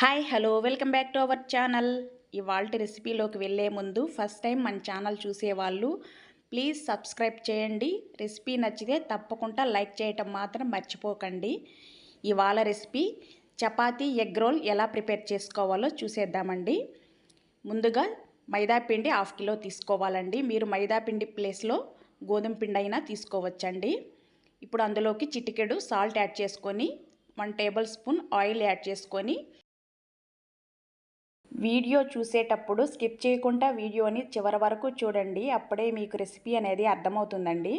Hi hello welcome back to our channel. ఇవాళ రెసిపీలోకి వెళ్ళే ముందు ఫస్ట్ టైం మన ఛానల్ చూసేవాళ్ళు ప్లీజ్ సబ్స్క్రైబ్ చేయండి. రెసిపీ నచ్చితే తప్పకుండా లైక్ చేయటం మాత్రం మర్చిపోకండి. ఇవాళ రెసిపీ చపాతీ ఎగ్ రోల్ ఎలా ప్రిపేర్ చేసుకోవాలో చూసేద్దామండి. ముందుగా మైదాపిండి హాఫ్ కిలో తీసుకోవాలండి. మీరు మైదాపిండి ప్లేస్లో గోధుమ పిండి అయినా తీసుకోవచ్చండి. ఇప్పుడు అందులోకి చిటికెడు సాల్ట్ యాడ్ చేసుకొని one tablespoon oil add చేసుకొని వీడియో చూసేటప్పుడు స్కిప్ చేయకుండా వీడియోని చివరి వరకు చూడండి. అప్పుడే మీకు రెసిపీ అనేది అర్థమవుతుందండి.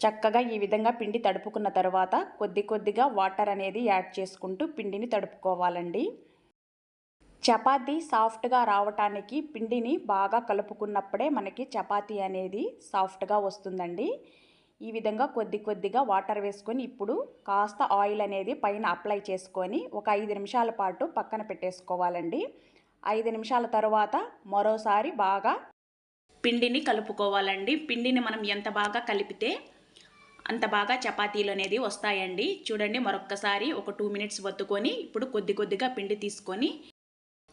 చక్కగా ఈ విధంగా పిండి తడుపుకున్న తర్వాత కొద్ది కొద్దిగా వాటర్ అనేది యాడ్ చేసుకుంటూ పిండిని తడుపుకోవాలండి. చపాతీ సాఫ్ట్గా రావటానికి పిండిని బాగా కలుపుకున్నప్పుడే మనకి చపాతీ అనేది సాఫ్ట్గా వస్తుందండి. ఈ విధంగా కొద్ది కొద్దిగా వాటర్ వేసుకొని ఇప్పుడు కాస్త ఆయిల్ అనేది పైన అప్లై చేసుకొని ఒక ఐదు నిమిషాల పాటు పక్కన పెట్టేసుకోవాలండి. ఐదు నిమిషాల తర్వాత మరోసారి బాగా పిండిని కలుపుకోవాలండి. పిండిని మనం ఎంత బాగా కలిపితే అంత బాగా చపాతీలు అనేది వస్తాయండి. చూడండి మరొక్కసారి ఒక టూ మినిట్స్ వత్తుకొని ఇప్పుడు కొద్ది కొద్దిగా పిండి తీసుకొని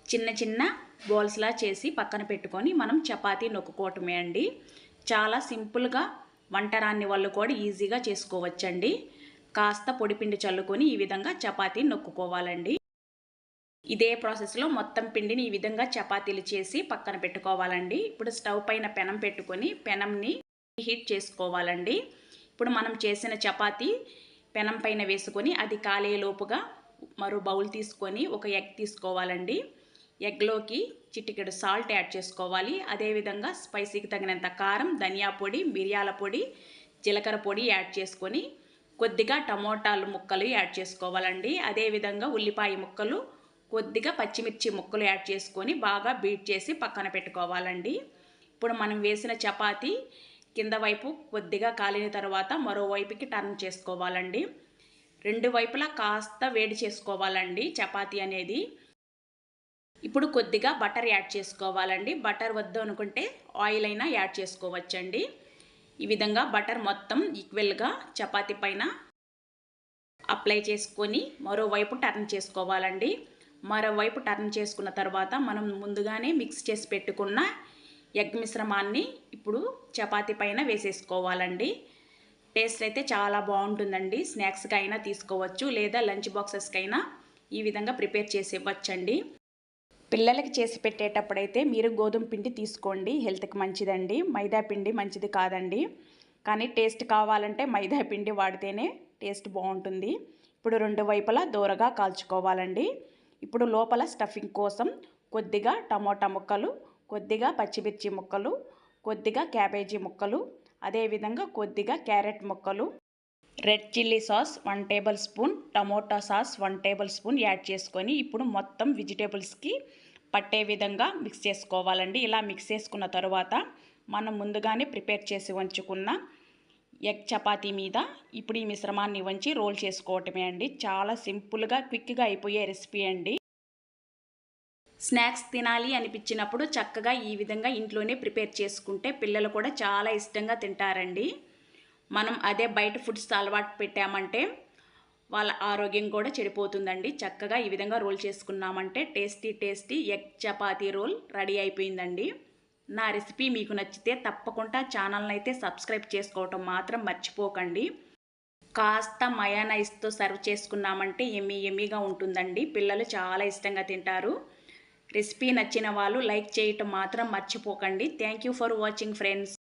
చిన్న చిన్న బౌల్స్లా చేసి పక్కన పెట్టుకొని మనం చపాతీ నొక్కుకోవటమే అండి. చాలా సింపుల్గా వంటరాన్ని వాళ్ళు కూడా ఈజీగా చేసుకోవచ్చండి. కాస్త పొడిపిండి చల్లుకొని ఈ విధంగా చపాతీ నొక్కుకోవాలండి. ఇదే ప్రాసెస్లో మొత్తం పిండిని ఈ విధంగా చపాతీలు చేసి పక్కన పెట్టుకోవాలండి. ఇప్పుడు స్టవ్ పైన పెనం పెట్టుకొని పెనంని హీట్ చేసుకోవాలండి. ఇప్పుడు మనం చేసిన చపాతీ పెనం పైన వేసుకొని అది కాలేలోపుగా మరో బౌల్ తీసుకొని ఒక ఎగ్ తీసుకోవాలండి. ఎగ్లోకి చిటికెడు సాల్ట్ యాడ్ చేసుకోవాలి. అదేవిధంగా స్పైసీకి తగినంత కారం ధనియా పొడి మిరియాల పొడి జీలకర్ర పొడి యాడ్ చేసుకొని కొద్దిగా టమోటాలు ముక్కలు యాడ్ చేసుకోవాలండి. అదేవిధంగా ఉల్లిపాయ ముక్కలు కొద్దిగా పచ్చిమిర్చి ముక్కలు యాడ్ చేసుకొని బాగా బీట్ చేసి పక్కన పెట్టుకోవాలండి. ఇప్పుడు మనం వేసిన చపాతీ కింద వైపు కొద్దిగా కాలిన తర్వాత మరోవైపుకి టర్న్ చేసుకోవాలండి. రెండు వైపులా కాస్త వేడి చేసుకోవాలండి చపాతీ అనేది. ఇప్పుడు కొద్దిగా బటర్ యాడ్ చేసుకోవాలండి. బటర్ వద్దు అనుకుంటే ఆయిల్ అయినా యాడ్ చేసుకోవచ్చండి. ఈ విధంగా బటర్ మొత్తం ఈక్వల్గా చపాతీ పైన అప్లై చేసుకొని మరోవైపు టర్న్ చేసుకోవాలండి. మరోవైపు టర్న్ చేసుకున్న తర్వాత మనం ముందుగానే మిక్స్ చేసి పెట్టుకున్న ఎగ్ మిశ్రమాన్ని ఇప్పుడు చపాతీ పైన వేసేసుకోవాలండి. టేస్ట్ అయితే చాలా బాగుంటుందండి. స్నాక్స్కి అయినా తీసుకోవచ్చు లేదా లంచ్ బాక్సెస్కైనా ఈ విధంగా ప్రిపేర్ చేసి ఇవ్వచ్చండి. పిల్లలకి చేసి పెట్టేటప్పుడైతే మీరు గోధుమ పిండి తీసుకోండి. హెల్త్కి మంచిదండి. మైదా పిండి మంచిది కాదండి. కానీ టేస్ట్ కావాలంటే మైదా పిండి వాడితేనే టేస్ట్ బాగుంటుంది. ఇప్పుడు రెండు వైపులా దూరగా కాల్చుకోవాలండి. ఇప్పుడు లోపల స్టఫింగ్ కోసం కొద్దిగా టమోటా ముక్కలు కొద్దిగా పచ్చిమిర్చి ముక్కలు కొద్దిగా క్యాబేజీ ముక్కలు అదేవిధంగా కొద్దిగా క్యారెట్ ముక్కలు red chilli sauce one tablespoon tomato sauce one tablespoon add చేసుకొని ఇప్పుడు మొత్తం వెజిటేబుల్స్కి పట్టే విధంగా మిక్స్ చేసుకోవాలండి. ఇలా మిక్స్ చేసుకున్న తర్వాత మనం ముందుగానే ప్రిపేర్ చేసి ఉంచుకున్న ఎగ్ చపాతీ మీద ఇప్పుడు ఈ మిశ్రమాన్ని వంచి రోల్ చేసుకోవటమే అండి. చాలా సింపుల్గా క్విక్గా అయిపోయే రెసిపీ అండి. స్నాక్స్ తినాలి అనిపించినప్పుడు చక్కగా ఈ విధంగా ఇంట్లోనే ప్రిపేర్ చేసుకుంటే పిల్లలు కూడా చాలా ఇష్టంగా తింటారండి. మనం అదే బయట ఫుడ్స్ అలవాటు పెట్టామంటే వాళ్ళ ఆరోగ్యం కూడా చెడిపోతుందండి. చక్కగా ఈ విధంగా రోల్ చేసుకున్నామంటే tasty tasty egg chapati roll ready అయిపోయిందండి. నా రెసిపీ మీకు నచ్చితే తప్పకుండా ఛానల్ని అయితే సబ్స్క్రైబ్ చేసుకోవటం మాత్రం మర్చిపోకండి. కాస్త మయానైస్తో సర్వ్ చేసుకున్నామంటే ఎమ్మీ ఎమ్మీగా ఉంటుందండి. పిల్లలు చాలా ఇష్టంగా తింటారు. రెసిపీ నచ్చిన వాళ్ళు లైక్ చేయటం మాత్రం మర్చిపోకండి. Thank you for watching friends.